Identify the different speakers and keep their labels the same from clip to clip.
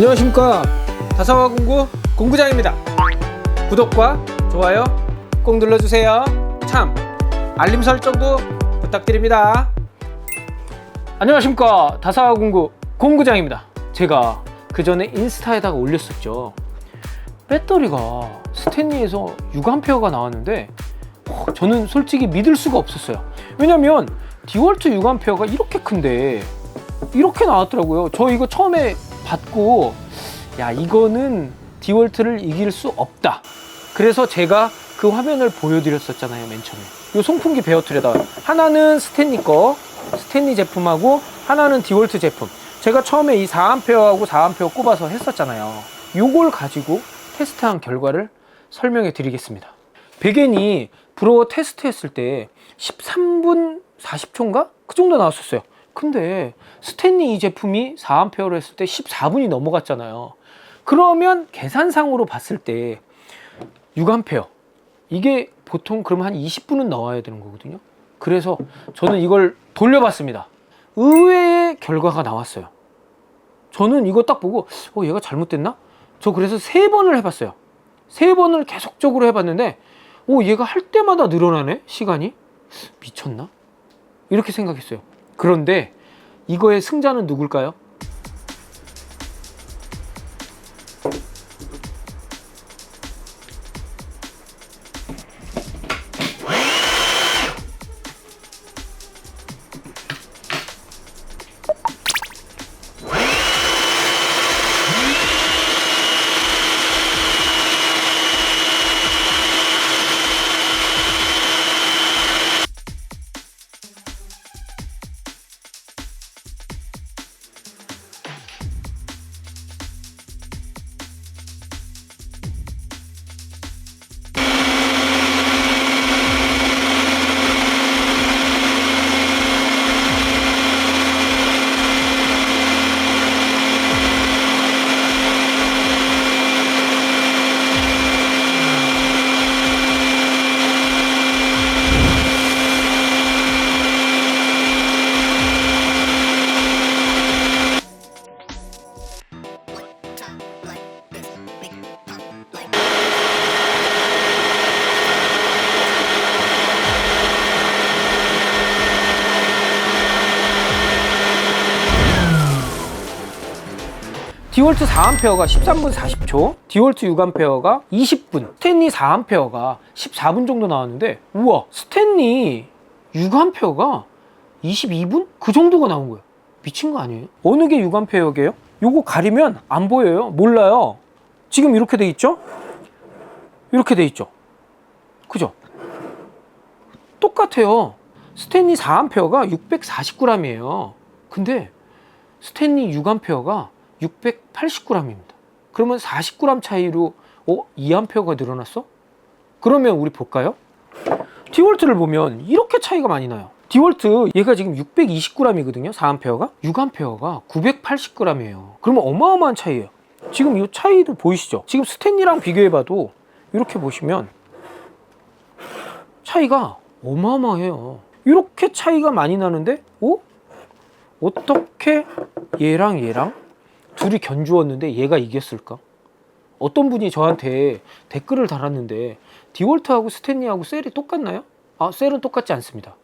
Speaker 1: 안녕하십니까. 다사와 공구 공구장입니다. 구독과 좋아요 꼭 눌러주세요. 참 알림 설정도 부탁드립니다. 안녕하십니까. 다사와 공구 공구장입니다. 제가 그 전에 인스타에다가 올렸었죠. 배터리가 스탠리에서 6A가 나왔는데 어, 저는 솔직히 믿을 수가 없었어요. 왜냐면 디월트 6A가 이렇게 큰데 이렇게 나왔더라고요. 저 이거 처음에 받고 야 이거는 디월트를 이길 수 없다. 그래서 제가 그 화면을 보여드렸었잖아요 맨 처음에. 이 송풍기 베어틀에다가 하나는 스탠리 거 스탠리 제품하고 하나는 디월트 제품. 제가 처음에 이 4A하고 4A 꼽아서 했었잖아요. 요걸 가지고 테스트한 결과를 설명해 드리겠습니다. 베겐이 브로어 테스트 했을 때 13분 40초인가? 그 정도 나왔었어요. 근데 스탠리 이 제품이 4A로 했을 때 14분이 넘어갔잖아요. 그러면 계산상으로 봤을 때 6A 이게 보통 그러면 한 20분은 나와야 되는 거거든요. 그래서 저는 이걸 돌려봤습니다. 의외의 결과가 나왔어요. 저는 이거 딱 보고 어 얘가 잘못됐나? 저 그래서 세 번을 해봤어요. 세 번을 계속적으로 해봤는데 오 얘가 할 때마다 늘어나네 시간이 미쳤나? 이렇게 생각했어요. 그런데 이거의 승자는 누굴까요? 디월트 4A가 13분 40초, 디월트 6A가 20분, 스탠리 4A가 14분 정도 나왔는데, 우와, 스탠리 6A가 22분? 그 정도가 나온 거예요. 미친 거 아니에요? 어느 게 6A게요? 요거 가리면 안 보여요. 몰라요. 지금 이렇게 돼 있죠? 이렇게 돼 있죠? 그죠? 똑같아요. 스탠리 4A가 649g이에요. 근데 스탠리 6A가 689g입니다. 그러면 40g 차이로 어? 2A가 늘어났어? 그러면 우리 볼까요? 디월트를 보면 이렇게 차이가 많이 나요. 디월트 얘가 지금 629g이거든요. 4A가 6A가 980g이에요. 그러면 어마어마한 차이예요. 지금 이 차이도 보이시죠? 지금 스탠리랑 비교해봐도 이렇게 보시면 차이가 어마어마해요. 이렇게 차이가 많이 나는데, 어? 어떻게 얘랑 얘랑 둘이 견주었는데 얘가 이겼을까? 어떤 분이 저한테 댓글을 달았는데 디월트하고 스탠리하고 셀이 똑같나요? 아, 셀은 똑같지 않습니다.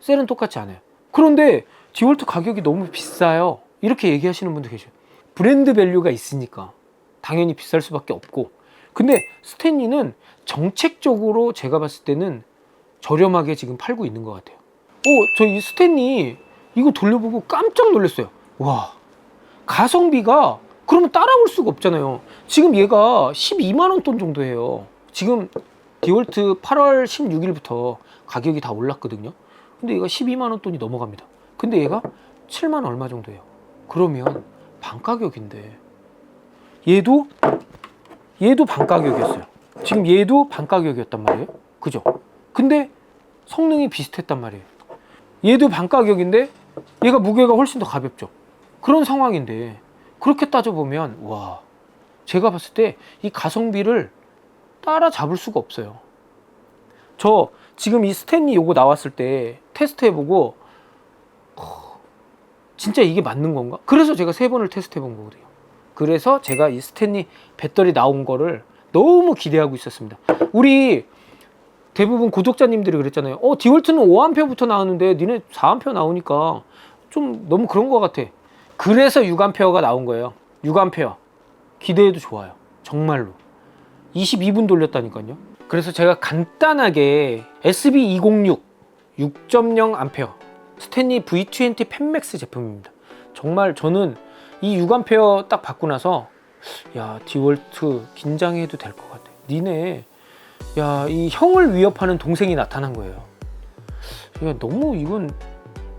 Speaker 1: 셀은 똑같지 않아요. 그런데 디월트 가격이 너무 비싸요. 이렇게 얘기하시는 분도 계셔요. 브랜드 밸류가 있으니까 당연히 비쌀 수밖에 없고. 근데 스탠리는 정책적으로 제가 봤을 때는 저렴하게 지금 팔고 있는 것 같아요. 어, 저이 스탠리 이거 돌려보고 깜짝 놀랐어요. 와, 가성비가 그러면 따라올 수가 없잖아요. 지금 얘가 12만 원 돈 정도 해요. 지금 디월트 8월 16일부터 가격이 다 올랐거든요. 근데 얘가 12만 원 돈이 넘어갑니다. 근데 얘가 7만 얼마 정도 해요. 그러면 반 가격인데 얘도 얘도 반 가격이었어요. 지금 얘도 반 가격이었단 말이에요. 그죠? 근데 성능이 비슷했단 말이에요. 얘도 반 가격인데 얘가 무게가 훨씬 더 가볍죠. 그런 상황인데 그렇게 따져보면 와 제가 봤을 때 이 가성비를 따라잡을 수가 없어요. 저 지금 이 스탠리 요거 나왔을 때 테스트 해보고 허, 진짜 이게 맞는 건가? 그래서 제가 세 번을 테스트 해본 거거든요. 그래서 제가 이 스탠리 배터리 나온 거를 너무 기대하고 있었습니다. 우리 대부분 구독자님들이 그랬잖아요. 어, 디월트는 5A부터 나왔는데 니네 4A 나오니까 좀 너무 그런 것 같아. 그래서 6A가 나온 거예요. 6A. 기대해도 좋아요. 정말로. 22분 돌렸다니까요. 그래서 제가 간단하게 SB206 6.0A 스탠리 V20 펜맥스 제품입니다. 정말 저는 이 6A 딱 받고 나서 야 디월트 긴장해도 될 것 같아. 니네 야 이 형을 위협하는 동생이 나타난 거예요. 야 너무 이건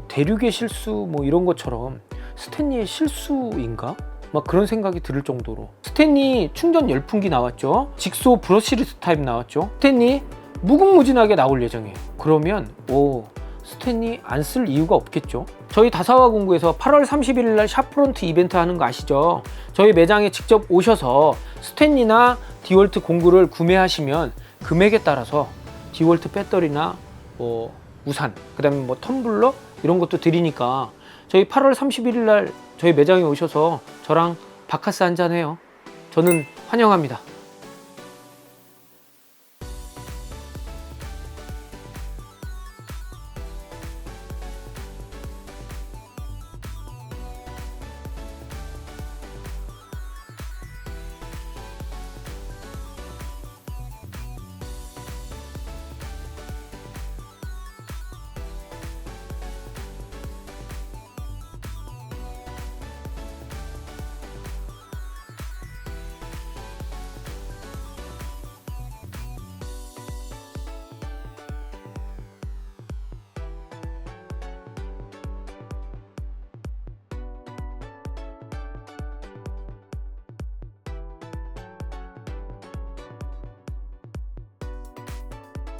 Speaker 1: 대륙의 실수 뭐 이런 것처럼 스탠리의 실수인가? 막 그런 생각이 들을 정도로 스탠리 충전 열풍기 나왔죠. 직소 브러시리스 타입 나왔죠. 스탠리 무궁무진하게 나올 예정이에요. 그러면 오 스탠리 안 쓸 이유가 없겠죠. 저희 다사와 공구에서 8월 31일 날 샤프론트 이벤트 하는 거 아시죠? 저희 매장에 직접 오셔서 스탠리나 디월트 공구를 구매하시면 금액에 따라서 디월트 배터리나 뭐 우산, 그 다음에 뭐 텀블러 이런 것도 드리니까 저희 8월 31일 날 저희 매장에 오셔서 저랑 바카스 한 잔 해요. 저는 환영합니다.